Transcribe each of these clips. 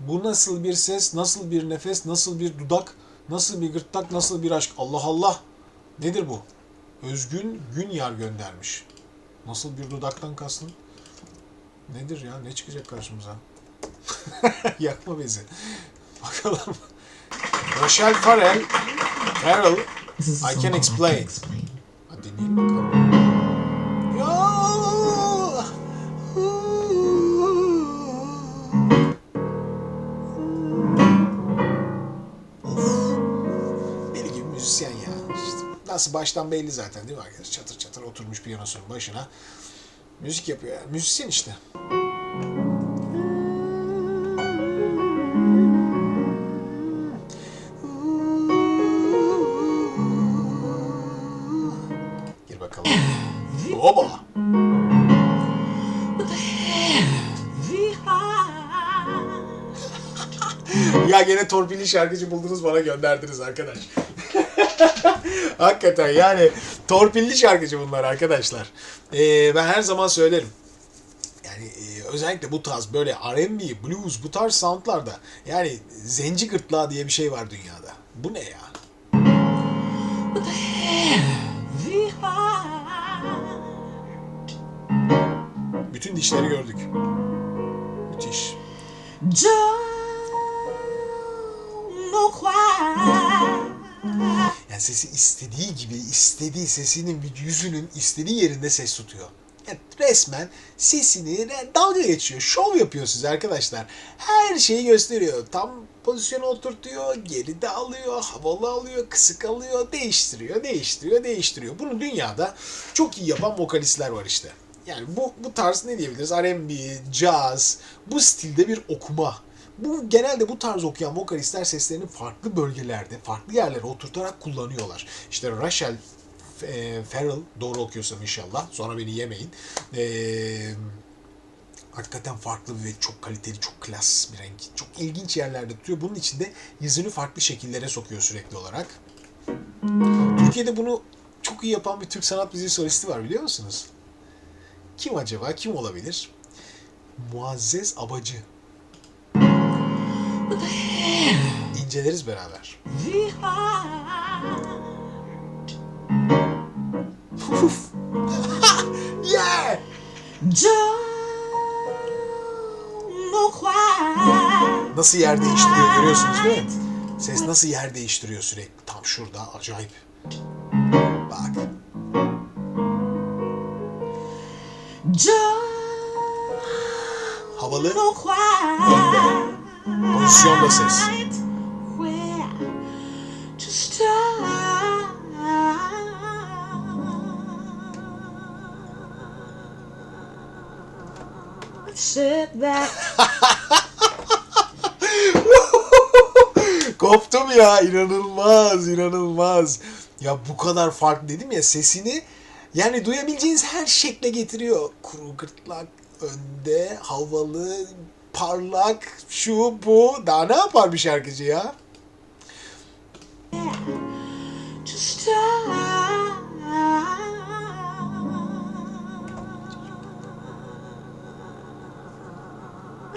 Bu nasıl bir ses, nasıl bir nefes, nasıl bir dudak, nasıl bir gırtlak, nasıl bir aşk? Allah Allah! Nedir bu? Özgün Günyar göndermiş. Nasıl bir dudaktan kastın? Nedir ya? Ne çıkacak karşımıza? Yakma bezi. Bakalım. Rochelle Farrell. Farrell. I can explain. Hadi bakalım. Nasıl baştan belli zaten değil mi arkadaş? Çatır çatır oturmuş piyanosunun başına. Müzik yapıyor yani. Müzisyen işte. Gir bakalım. Oba! Ya gene torpilli şarkıcı buldunuz bana gönderdiniz arkadaş. Hakikaten yani torpilli şarkıcı bunlar arkadaşlar. Ee, ben her zaman söylerim. Yani e, özellikle bu tarz böyle R&B, blues bu tarz soundlarda yani zenci gırtlağı diye bir şey var dünyada. Bu ne ya? Bütün dişleri gördük. Müthiş. Yani sesi istediği gibi, istediği sesinin yüzünün istediği yerinde ses tutuyor. Yani resmen sesini dalga geçiyor. Şov yapıyor size arkadaşlar. Her şeyi gösteriyor. Tam pozisyona oturtuyor, geride alıyor, havalı alıyor, kısık alıyor, değiştiriyor, değiştiriyor, değiştiriyor. Bunu dünyada çok iyi yapan vokalistler var işte. Yani bu, bu tarz ne diyebiliriz? R&B, jazz, bu stilde bir okuma. Bu genelde bu tarz okuyan vokalistler seslerini farklı bölgelerde, farklı yerlere oturtarak kullanıyorlar. İşte Rachel e, Farrell, doğru okuyorsam inşallah, sonra beni yemeyin. Eee hakikaten farklı ve çok kaliteli, çok klas bir renk. Çok ilginç yerlerde tutuyor. Bunun içinde yüzünü farklı şekillere sokuyor sürekli olarak. Türkiye'de bunu çok iyi yapan bir Türk sanat müziği solisti var biliyor musunuz? Kim acaba? Kim olabilir? Muazzez Abacı. İnceleriz beraber. Uf. yeah! Nasıl yer değiştiriyor görüyorsunuz değil mi? Ses nasıl yer değiştiriyor sürekli. Tam şurada acayip. Bak. Havalı. Önde. Pozisyonda ses. Said that Koptum ya inanılmaz inanılmaz. Ya bu kadar fark dedim ya sesini yani duyabileceğiniz her şekle getiriyor. Kuru gırtlak, önde, havalı, parlak, şu bu. Daha ne yapar bir şarkıcı ya?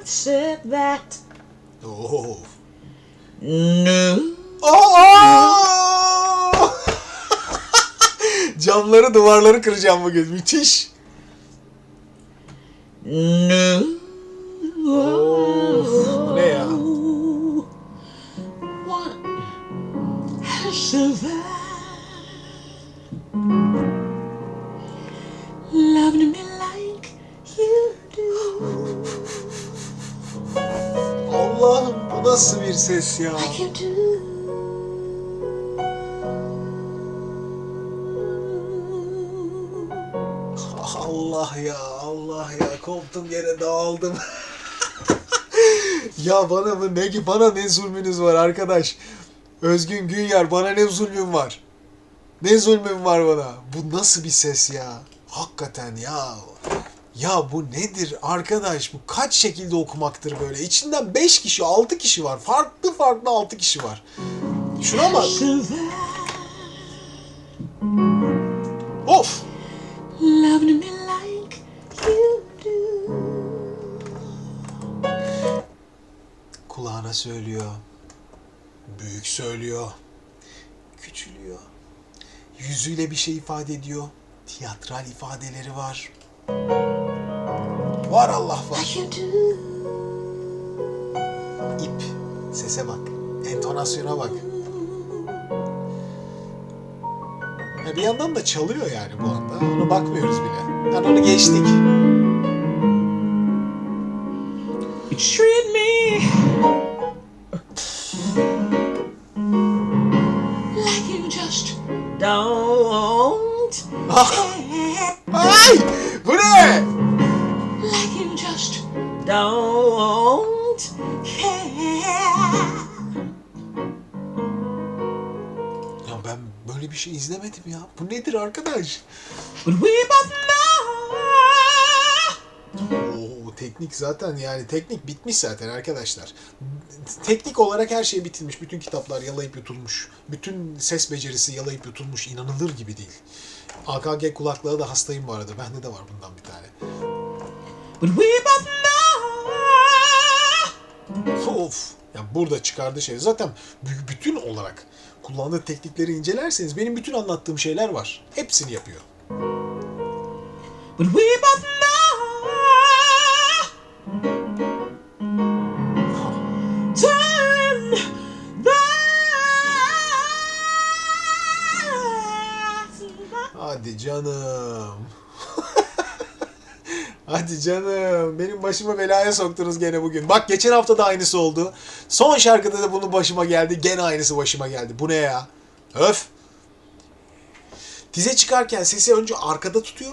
said that Oo. no Oo! Camları duvarları kıracağım bugün. Müthiş. no Of, ne ya? loving me like you do Allah'ım bu nasıl bir ses ya? like you do Allah ya Allah ya koptum yere dağıldım. ya bana mı ne ki bana ne zulmünüz var arkadaş. Özgün Günyar bana ne zulmün var? Ne zulmün var bana? Bu nasıl bir ses ya? Hakikaten ya. Ya bu nedir arkadaş? Bu kaç şekilde okumaktır böyle? İçinden 5 kişi, 6 kişi var. Farklı farklı 6 kişi var. Şuna bak. Kulağına söylüyor. Büyük söylüyor. Küçülüyor. Yüzüyle bir şey ifade ediyor. Tiyatral ifadeleri var. Var Allah var. İp. Sese bak. Entonasyona bak. Ya bir yandan da çalıyor yani bu anda. Ona bakmıyoruz bile. Yani onu geçtik. Treat me böyle bir şey izlemedim ya. Bu nedir arkadaş? Oo, teknik zaten yani teknik bitmiş zaten arkadaşlar. Teknik olarak her şey bitilmiş. Bütün kitaplar yalayıp yutulmuş. Bütün ses becerisi yalayıp yutulmuş. İnanılır gibi değil. AKG kulaklığı da hastayım bu arada. Bende de var bundan bir tane. Of. Yani burada çıkardığı şey zaten bütün olarak kullandığı teknikleri incelerseniz benim bütün anlattığım şeyler var. Hepsini yapıyor. But we both. Hadi canım. Hadi canım. Benim başıma belaya soktunuz gene bugün. Bak geçen hafta da aynısı oldu. Son şarkıda da bunun başıma geldi. Gene aynısı başıma geldi. Bu ne ya? Öf. Dize çıkarken sesi önce arkada tutuyor.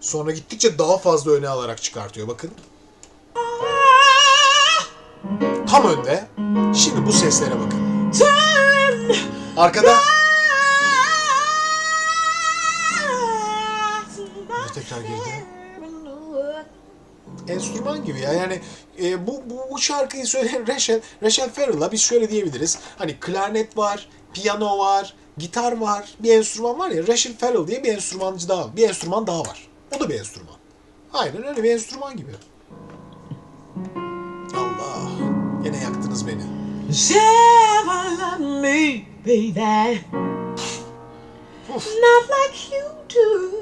Sonra gittikçe daha fazla öne alarak çıkartıyor. Bakın. Tam önde. Şimdi bu seslere bakın. Arkada. back. tekrar girdi. Enstrüman gibi ya. Yani e, bu, bu, bu şarkıyı söyleyen Rachel, Rachel Ferrell'a biz şöyle diyebiliriz. Hani klarnet var, piyano var, gitar var, bir enstrüman var ya. Rachel Ferrell diye bir enstrümancı daha, bir enstrüman daha var. O da bir enstrüman. Aynen öyle bir enstrüman gibi. Allah. Yine yaktınız beni. Never me, baby. Not like you do.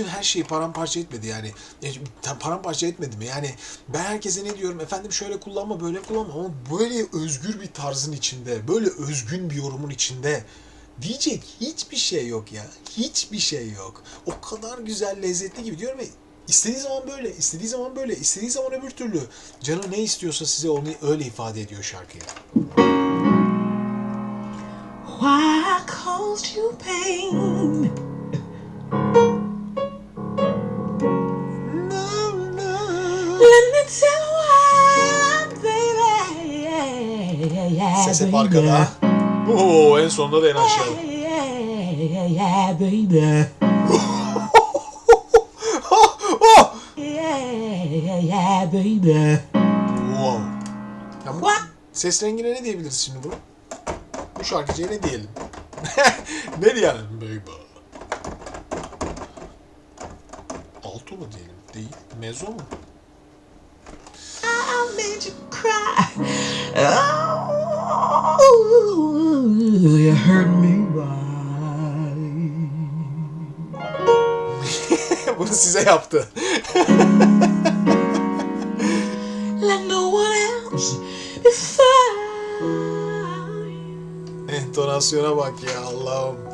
Bütün her şeyi paramparça etmedi yani. tam paramparça etmedi mi? Yani ben herkese ne diyorum? Efendim şöyle kullanma, böyle kullanma ama böyle özgür bir tarzın içinde, böyle özgün bir yorumun içinde diyecek hiçbir şey yok ya. Hiçbir şey yok. O kadar güzel, lezzetli gibi diyorum ya. İstediği zaman böyle, istediği zaman böyle, istediği zaman öbür türlü. Canı ne istiyorsa size onu öyle ifade ediyor şarkıya. Why I caused you pain? Ses hep arkada. Oo, en sonunda da en aşağı. Yeah, yeah, baby. oh! Yeah, yeah, baby. Wow. Ya bu ses rengine ne diyebiliriz şimdi bu? Bu şarkıcıya ne diyelim? ne diyelim baby? Alto mu diyelim? Değil. Mezzo mu? I made you cry. Oh, you hurt me right. Bunu size yaptı. Like no one else you. Entonasyona bak ya Allah'ım.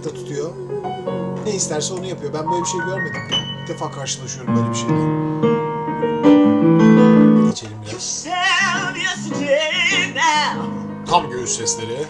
Dudakta tutuyor. Ne isterse onu yapıyor. Ben böyle bir şey görmedim. İlk defa karşılaşıyorum böyle bir şeyle. Geçelim biraz. Tam göğüs sesleri.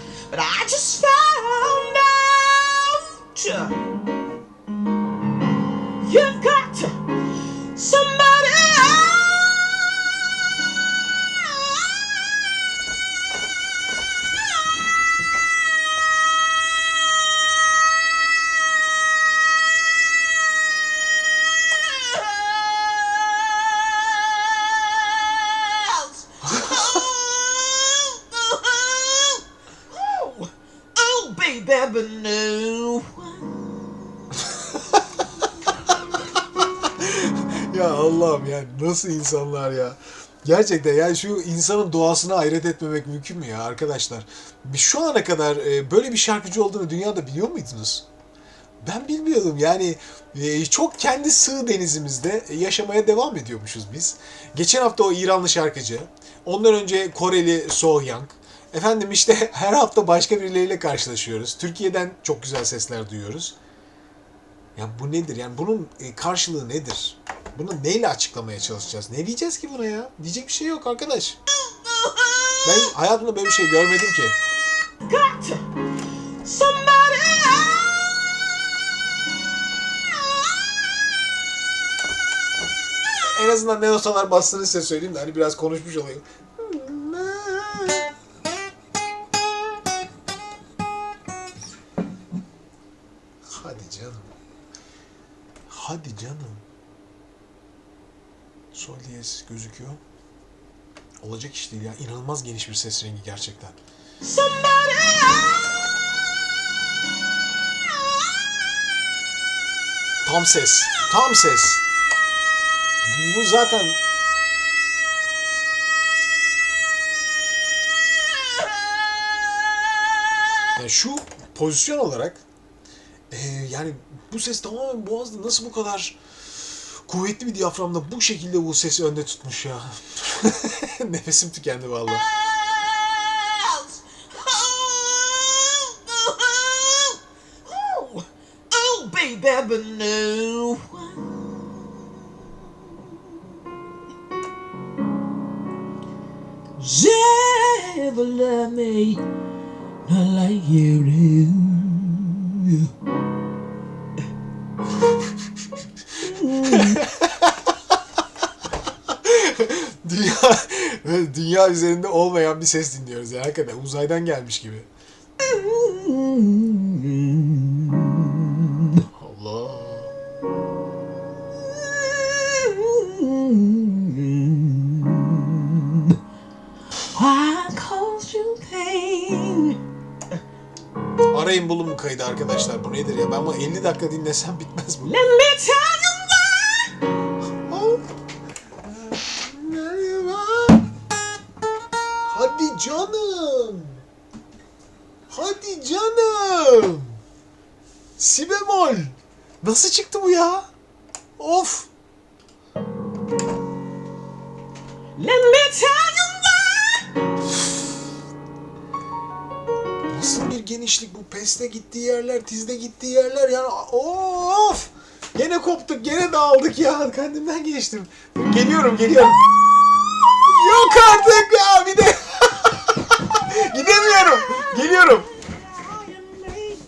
Nasıl insanlar ya. Gerçekten yani şu insanın doğasına hayret etmemek mümkün mü ya arkadaşlar? Şu ana kadar e, böyle bir şarkıcı olduğunu dünyada biliyor muydunuz? Ben bilmiyordum yani e, çok kendi sığ denizimizde yaşamaya devam ediyormuşuz biz. Geçen hafta o İranlı şarkıcı, ondan önce Koreli So Young. Efendim işte her hafta başka birileriyle karşılaşıyoruz. Türkiye'den çok güzel sesler duyuyoruz. Ya bu nedir? Yani bunun e, karşılığı nedir? Bunu neyle açıklamaya çalışacağız? Ne diyeceğiz ki buna ya? Diyecek bir şey yok arkadaş. Ben hayatımda böyle bir şey görmedim ki. En azından ne notalar bastığını size söyleyeyim de hani biraz konuşmuş olayım. Diyez gözüküyor. Olacak iş değil ya. İnanılmaz geniş bir ses rengi gerçekten. Tam ses. Tam ses. Bu zaten yani şu pozisyon olarak e, yani bu ses tamamen boğazda nasıl bu kadar kuvvetli bir diyaframda bu şekilde bu sesi önde tutmuş ya. Nefesim tükendi else. Oh. Never love me not like you do. Dünya üzerinde olmayan bir ses dinliyoruz ya hakikaten uzaydan gelmiş gibi. Allah. Arayın bulun bu kaydı arkadaşlar. Bu nedir ya? Ben bunu 50 dakika dinlesem bitmez bu. Let me tell genişlik bu? Peste gittiği yerler, tizde gittiği yerler yani of. Gene koptuk, gene dağıldık ya. Kendimden geçtim. Geliyorum, geliyorum. Yok artık ya bir de. Gidemiyorum. Geliyorum. Oh, you made,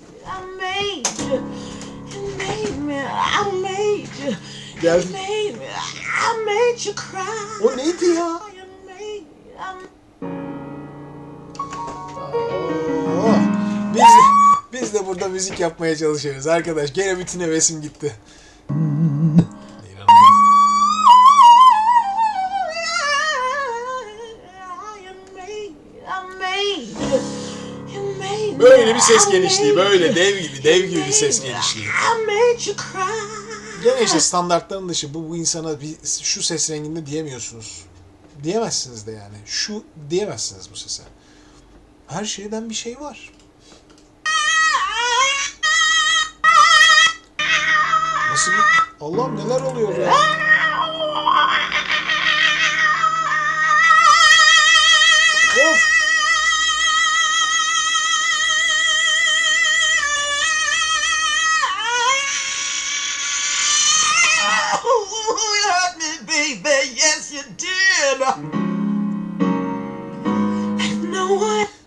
I burada müzik yapmaya çalışıyoruz arkadaş. Gene bütün hevesim gitti. Böyle bir ses genişliği, böyle dev gibi, dev gibi bir ses genişliği. Gene işte standartların dışı bu, bu insana bir, şu ses renginde diyemiyorsunuz. Diyemezsiniz de yani. Şu diyemezsiniz bu sese. Her şeyden bir şey var. Nasıl bir... Allah'ım neler oluyor ya? Of! Oh.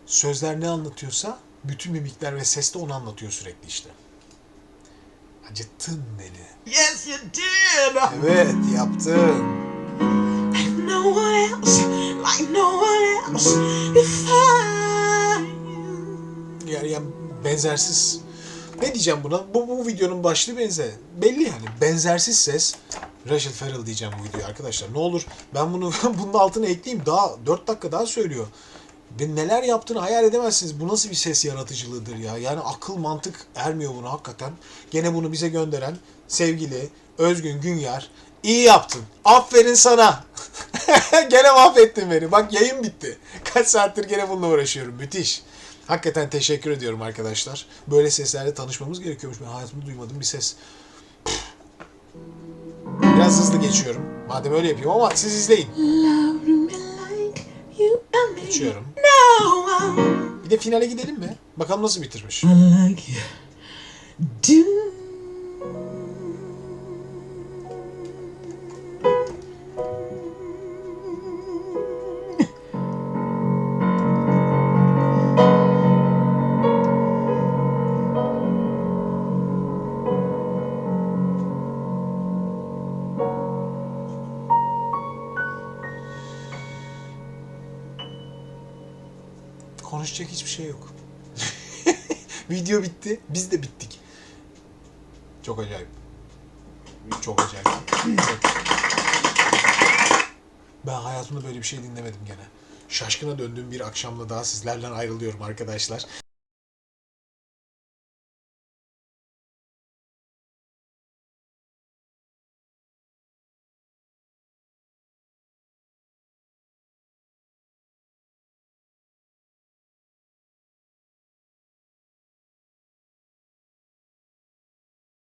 Sözler ne anlatıyorsa bütün mimikler ve ses de onu anlatıyor sürekli işte. Acıttın beni. Yes, you did. Evet yaptın. Like no one else, like no one else. Yani, yani benzersiz. Ne diyeceğim buna? Bu, bu videonun başlığı benzer. Belli yani. Benzersiz ses. Rachel Ferrell diyeceğim bu videoya arkadaşlar. Ne olur ben bunu bunun altına ekleyeyim. Daha 4 dakika daha söylüyor. Ve neler yaptığını hayal edemezsiniz. Bu nasıl bir ses yaratıcılığıdır ya. Yani akıl mantık ermiyor buna hakikaten. Gene bunu bize gönderen sevgili Özgün Günyar. İyi yaptın. Aferin sana. gene mahvettin beni. Bak yayın bitti. Kaç saattir gene bununla uğraşıyorum. Müthiş. Hakikaten teşekkür ediyorum arkadaşlar. Böyle seslerle tanışmamız gerekiyormuş. Ben hayatımda duymadığım bir ses. Biraz hızlı geçiyorum. Madem öyle yapayım ama siz izleyin. No, Bir de finale gidelim mi? Bakalım nasıl bitirmiş. I like you. Do. Video bitti. Biz de bittik. Çok acayip. Çok acayip. Ben hayatımda böyle bir şey dinlemedim gene. Şaşkına döndüğüm bir akşamda daha sizlerden ayrılıyorum arkadaşlar.